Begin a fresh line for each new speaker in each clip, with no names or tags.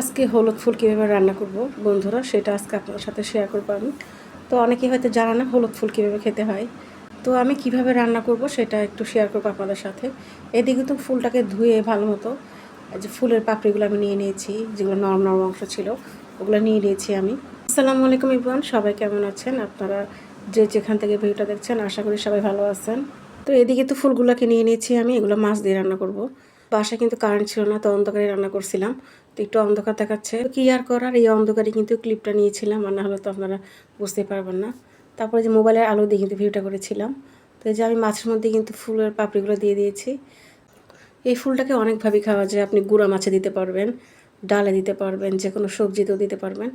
আজকে হলুদ ফুল কীভাবে রান্না করব বন্ধুরা, সেটা আজকে আপনার সাথে শেয়ার করব আমি। তো অনেকেই হয়তো জানা না হলুদ ফুল কীভাবে খেতে হয়। তো আমি কীভাবে রান্না করব সেটা একটু শেয়ার করব আপনাদের সাথে। এদিকে তো ফুলটাকে ধুয়ে ভালো মতো যে ফুলের পাপড়িগুলো আমি নিয়ে নিয়েছি, যেগুলো নরম নরম অংশ ছিল, ওগুলো নিয়ে নিয়েছি আমি। আসসালামু আলাইকুম ইবরান, সবাই কেমন আছেন? আপনারা যে যেখান থেকে ভিডিওটা দেখছেন, আশা করি সবাই ভালো আছেন। তো এদিকে তো ফুলগুলোকে নিয়ে নিয়েছি আমি, এগুলো মাছ দিয়ে রান্না করব। বাসায় কিন্তু কারেন্ট ছিল না, তো অন্ধকারে রান্না করছিলাম। তো একটু অন্ধকার দেখাচ্ছে। কি আর করার? এই অন্ধকারে কিন্তু ক্লিপটা নিয়েছিলাম, আর না হলে তো আপনারা বুঝতে পারবেন না। তারপরে যে মোবাইলের আলো দিয়ে কিন্তু ভিডিওটা করেছিলাম। তো এই যে আমি মাছের মধ্যে কিন্তু ফুলের পাপড়িগুলো দিয়ে দিয়েছি। এই ফুলটাকে অনেকভাবে খাওয়া যায়। আপনি গুঁড়া মাছে দিতে পারবেন, ডালে দিতে পারবেন যে কোনো সবজিতেও দিতে পারবেন।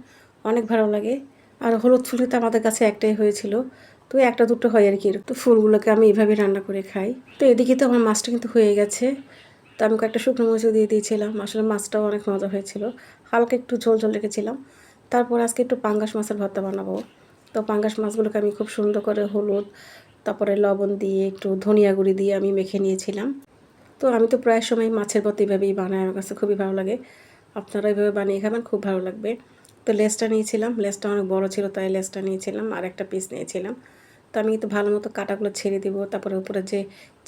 অনেক ভালো লাগে। আর হলুদ ফুল তো আমাদের কাছে একটাই হয়েছিল। তো একটা দুটো হয় আর কি। তো ফুলগুলোকে আমি এইভাবে রান্না করে খাই। তো এদিকে তো আমার মাছটা কিন্তু হয়ে গেছে। তো আমি কয়েকটা শুকনো মরিচও দিয়ে দিয়েছিলাম। আসলে মাছটাও অনেক মজা হয়েছিল। হালকা একটু ঝোল ঝোল রেখেছিলাম। তারপর আজকে একটু পাঙ্গাস মাছের ভর্তা বানাবো। তো পাঙ্গাস মাছগুলোকে আমি খুব সুন্দর করে হলুদ, তারপরে লবণ দিয়ে একটু ধনিয়া গুঁড়ি দিয়ে আমি মেখে নিয়েছিলাম। তো আমি তো প্রায় সময় মাছের ভর্তা এইভাবেই বানাই। আমার কাছে খুবই ভালো লাগে। আপনারা এইভাবে বানিয়ে খাবেন, খুব ভালো লাগবে। তো লেসটা নিয়েছিলাম। লেসটা অনেক বড় ছিল, তাই লেসটা নিয়েছিলাম আর একটা পিস নিয়েছিলাম। তো আমি কিন্তু ভালো মতো কাটাগুলো ছেড়ে দিব। তারপরে উপরে যে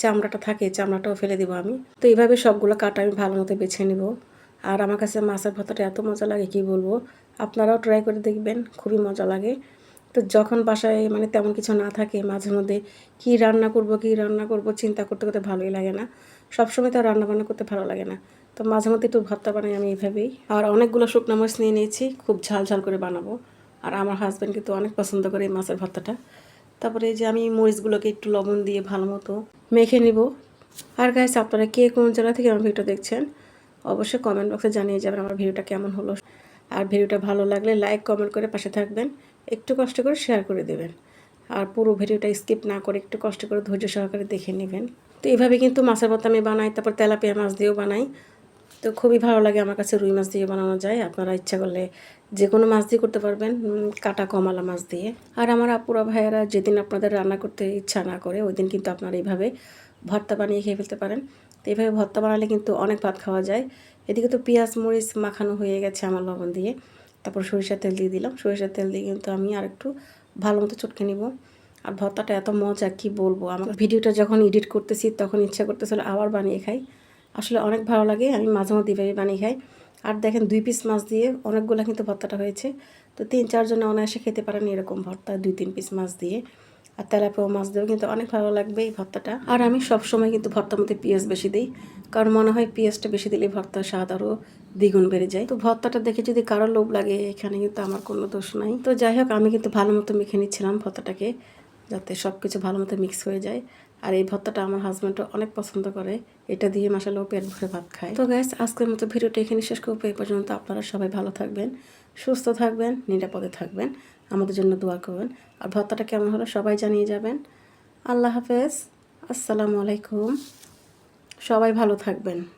চামড়াটা থাকে চামড়াটাও ফেলে দিব আমি। তো এইভাবে সবগুলো কাটা আমি ভালো মতো বেছে নিব। আর আমার কাছে মাছের ভর্তাটা এত মজা লাগে, কি বলব? আপনারাও ট্রাই করে দেখবেন, খুবই মজা লাগে। তো যখন বাসায় মানে তেমন কিছু না থাকে, মাঝে মধ্যে কী রান্না করব, কী রান্না করব, চিন্তা করতে করতে ভালোই লাগে না। সবসময় তো রান্না বান্না করতে ভালো লাগে না। তো মাঝে মধ্যে একটু ভর্তা বানাই আমি এইভাবেই। আর অনেকগুলো শুকনো মাছ নিয়ে নিয়েছি, খুব ঝাল ঝাল করে বানাবো। আর আমার হাজব্যান্ড কিন্তু অনেক পছন্দ করে এই মাছের ভর্তাটা। তারপরে যে আমি মরিচগুলোকে একটু লবণ দিয়ে ভালো মতো মেখে নিব। আর গাইস আপনারা কে কোন জায়গা থেকে আমার ভিডিও দেখছেন, অবশ্যই কমেন্ট বক্সে জানিয়ে যাবেন আমার ভিডিওটা কেমন হলো। আর ভিডিওটা ভালো লাগলে লাইক কমেন্ট করে পাশে থাকবেন, একটু কষ্ট করে শেয়ার করে দেবেন। আর পুরো ভিডিওটা স্কিপ না করে একটু কষ্ট করে ধৈর্য সহকারে দেখে নেবেন। তো এইভাবে কিন্তু মাছের ভর্তা আমি বানাই, তারপর তেলাপিয়া মাছ দিয়েও বানাই। তো খুবই ভালো লাগে আমার কাছে রুই মাছ দিয়ে বানানো যায়। আপনারা ইচ্ছা করলে যে কোনো মাছ দিয়ে করতে পারবেন কাটা কমালা মাছ দিয়ে। আর আমার আপুরা ভাইয়েরা যেদিন আপনাদের রান্না করতে ইচ্ছা না করে, ওই দিন কিন্তু আপনারা এইভাবে ভর্তা বানিয়ে খেয়ে ফেলতে পারেন। তো এইভাবে ভর্তা বানালে কিন্তু অনেক ভাত খাওয়া যায়। এদিকে তো পেঁয়াজ, মরিচ মাখানো হয়ে গেছে আমার লবণ দিয়ে। তারপর সরিষার তেল দিয়ে দিলাম। সরিষার তেল দিয়ে কিন্তু আমি আর একটু ভালো মতো চটকে নিব। আর ভর্তাটা এত মজা, কি বলব? আমার ভিডিওটা যখন এডিট করতেছি, তখন ইচ্ছা করতেছিল আবার বানিয়ে খাই। আসলে অনেক ভালো লাগে, আমি মাঝে মধ্যে এভাবে বানিয়ে খাই। আর দেখেন দুই পিস মাছ দিয়ে অনেকগুলো কিন্তু ভর্তাটা হয়েছে। তো তিন চারজনে অনায়াসে খেতে পারেন এরকম ভর্তা, দুই তিন পিস মাছ দিয়ে। আর তেলাপিয়া মাছ দিয়েও কিন্তু অনেক ভালো লাগবে এই ভর্তাটা। আর আমি সব সময় কিন্তু ভর্তার মধ্যে পেঁয়াজ বেশি দিই, কারণ মনে হয় পেঁয়াজটা বেশি দিলে ভর্তার স্বাদ আরও দ্বিগুণ বেড়ে যায়। তো ভর্তাটা দেখে যদি কারও লোভ লাগে, এখানে কিন্তু আমার কোনো দোষ নাই। তো যাই হোক, আমি কিন্তু ভালো মতো মেখে নিচ্ছিলাম ভর্তাটাকে, যাতে সব কিছু ভালো মতো মিক্স হয়ে যায়। আর এই ভর্তাটা আমার হাজব্যান্ডও অনেক পছন্দ করে। এটা দিয়ে মাসালেও পেট ভরে ভাত খায়। তো গ্যাস আজকের মতো ভিডিওটা এখানে শেষ করব। এই পর্যন্ত আপনারা সবাই ভালো থাকবেন, সুস্থ থাকবেন, নিরাপদে থাকবেন। আমাদের জন্য দোয়া করবেন। আর ভর্তাটা কেমন হলো সবাই জানিয়ে যাবেন। আল্লাহ হাফেজ। আসসালামু আলাইকুম। সবাই ভালো থাকবেন।